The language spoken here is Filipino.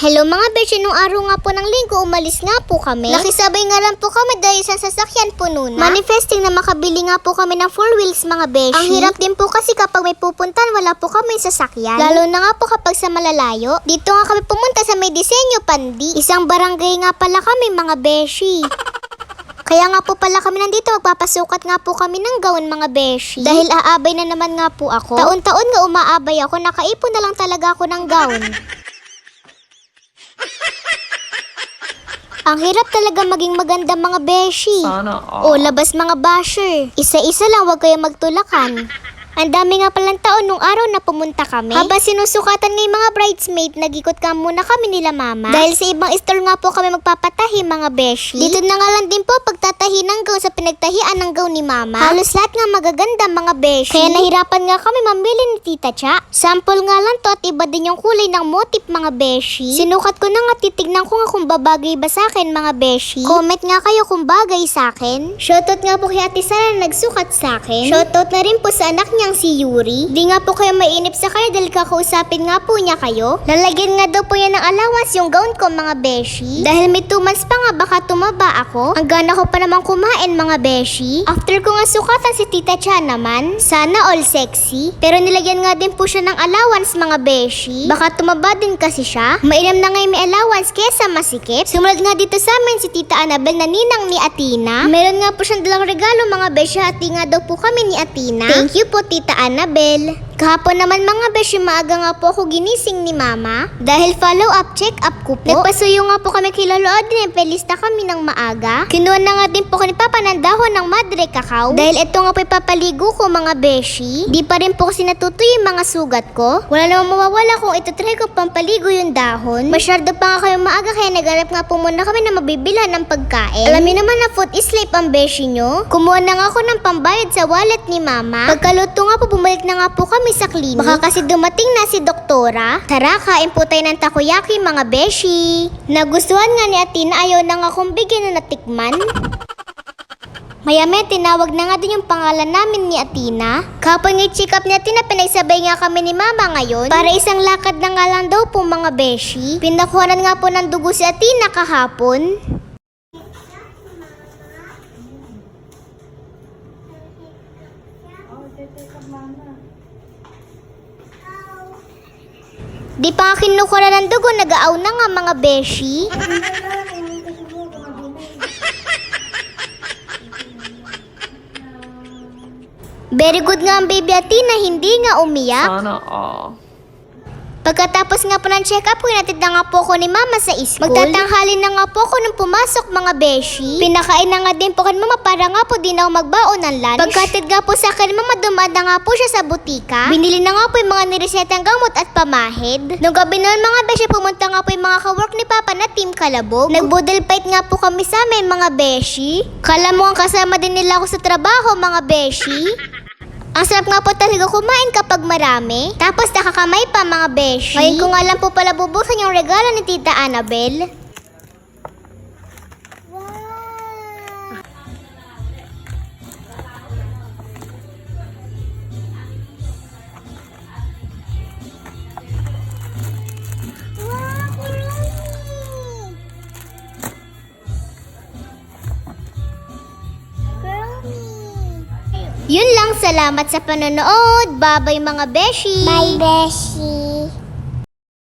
Hello mga beshi, nung araw nga po ng linggo, umalis nga po kami. Nakisabay nga lang po kami dahil sa sasakyan puno na. Manifesting na makabili nga po kami ng four wheels mga beshi. Ang hirap din po kasi kapag may pupuntan, wala po kami sasakyan. Lalo na nga po kapag sa malalayo. Dito nga kami pumunta sa may disenyo pandi. Isang barangay nga pala kami mga beshi. Kaya nga po pala kami nandito, magpapasukat nga po kami ng gown mga beshi. Dahil aabay na naman nga po ako. Taon-taon nga umaabay ako, nakaipon na lang talaga ako ng gown. Ang hirap talaga maging maganda mga beshi. Sana O all. labas mga basher. Isa-isa lang, wag kayo magtulakan. Ang dami nga palang taon nung araw na pumunta kami. Habang sinusukatan ng mga bridesmaid, nagikot ka muna kami nila mama. Dahil sa ibang store nga po kami magpapatahi mga beshi. Dito na nga lang din po pagtatahi ng gown sa pinagtahian ng gown ni mama. Halos lahat nga magaganda mga beshi. Kaya nahirapan nga kami mamili ni Tita Cha. Sample nga lang to at iba din yung kulay ng motif mga beshi. Sinukat ko na nga titignan ko nga kung babagay ba sa akin mga beshi. Comment nga kayo kung bagay sa akin. Shoutout nga po kay Ate Sara na nagsukat sa akin. Shoutout na rin po sa anak niyang si Yuri. Di nga po kayo mainip sa kanya dahil kakausapin nga po niya kayo. Lalagyan nga daw po yan ng allowance yung gown ko mga beshi. Dahil may 2 months pa nga baka tumaba ako. Ang gana ko pa naman kumain mga beshi. After ko nga sukatan si Tita Cha naman, sana all sexy. Pero nilagyan nga din po siya ng allowance mga beshi. Baka tumaba din kasi siya. Mainam na ngayon may allowance kesa masikip. Sumunod nga dito sa amin si Tita Annabel na ninang ni Atina. Meron nga po siyang dalang regalo mga beshi. Hati nga daw po kami ni Atina. Thank you po Tita Annabel. Kahapon naman mga beshi, maaga nga po ako ginising ni Mama. Dahil follow-up, check-up ko po. Nagpasuyo nga po kami kay Lolo Audrey, pelista kami ng maaga. Kinuha na nga din po ko ni Papa ng dahon ng madre cacao. Dahil ito nga po ipapaligo ko mga beshi. Di pa rin po kasi natutuyo yung mga sugat ko. Wala namang mawawala kung itutry ko pampaligo yung dahon. Masyado pa nga kayo maaga kaya naganap nga po muna kami na mabibila ng pagkain. Alam niyo naman na food is life ang beshi nyo. Kumuha na nga ako ng pambayad sa wallet ni Mama. Pagkaluto nga po, bumalik na nga po kami sa klinik. Baka kasi dumating na si doktora. Tara, kain po tayo ng takoyaki mga beshi. Nagustuhan nga ni Atina, ayaw na nga kong bigyan na natikman. Mayame, tinawag na nga din yung pangalan namin ni Atina. Kapag i-check up ni Atina, pinagsabay nga kami ni Mama ngayon. Para isang lakad na nga lang daw po mga beshi. Pinakuhanan nga po ng dugo si Atina kahapon. Di pa nga kinukuha ng dugo, nag-aaw na nga mga beshi. Very good nga ang baby Atina, hindi nga umiyak. Sana all. Pagkatapos nga po ng check-up, pinatid na nga po ako ni mama sa school. Magtatanghali na nga po ako nung pumasok mga beshi. Pinakain na nga din po kay mama para nga po di na ako magbaon ng lunch. Pagkatid nga po sa akin mama, dumaan na nga po siya sa butika. Binili na nga po yung mga niresetang gamot at pamahid. Nung gabi noon mga beshi, pumunta nga po yung mga kawork ni papa na team kalabog. Nagbudel fight nga po kami sa amin mga beshi. Kala mo ang kasama din nila ako sa trabaho mga beshi. Ang sarap nga po talaga kumain kapag marami. Tapos nakakamay pa mga beshi. Ngayon ko nga lang po pala bubuksan yung regalo ni Tita Annabel. Yun lang, salamat sa panonood. Babay mga beshi. Bye, beshi.